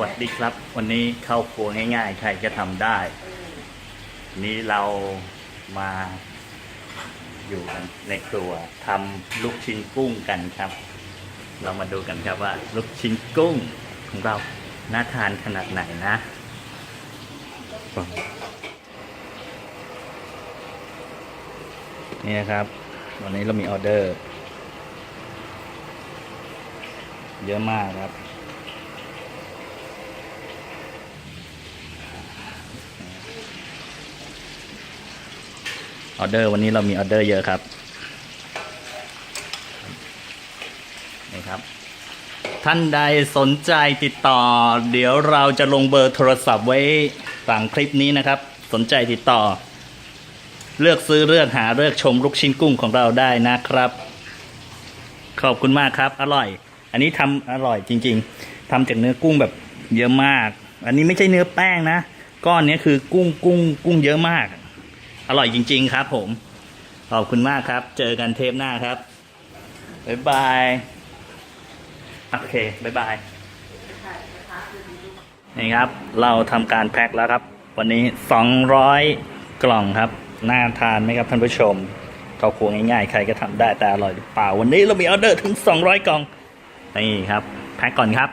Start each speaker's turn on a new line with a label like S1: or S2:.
S1: วัสดีครับ วันนี้เข้าครัวง่าย ๆ ใครจะทำได้ นี้เรามาอยู่กันในครัวทำลูกชิ้นกุ้งกันครับ เรามาดูกันครับว่า ลูกชิ้นกุ้งของเราน่าทานขนาดไหนนะนี่นะครับ วันนี้เรามีออเดอร์ เยอะมากครับ ออเดอร์วันนี้เรามีออเดอร์เยอะครับนี่ครับ ท่านใดสนใจติดต่อ เดี๋ยวเราจะลงเบอร์โทรศัพท์ไว้ฝั่งคลิปนี้นะครับ สนใจติดต่อ เลือกซื้อเลือกหาเลือกชมลูกชิ้นกุ้งของเราได้นะครับ ขอบคุณมากครับ อร่อย อันนี้ทำอร่อยจริง ๆทำจากเนื้อกุ้งแบบเยอะมาก อันนี้ไม่ใช่เนื้อแป้งนะ ก้อนนี้คือกุ้งกุ้งกุ้งเยอะมาก อร่อยจริง ๆ ครับผม ขอบคุณมากครับ เจอกันเทปหน้าครับ บ๊ายบาย โอเค บ๊ายบาย นี่ครับ เราทำการแพ็คแล้วครับ วันนี้ 200 กล่องครับ น่าทานไหมครับท่านผู้ชมเขาครัวง่ายๆ ใครก็ทำได้แต่อร่อยหรือเปล่า วันนี้เรามีออเดอร์ถึง 200 กล่อง นี่ครับ แพ็คก่อนครับ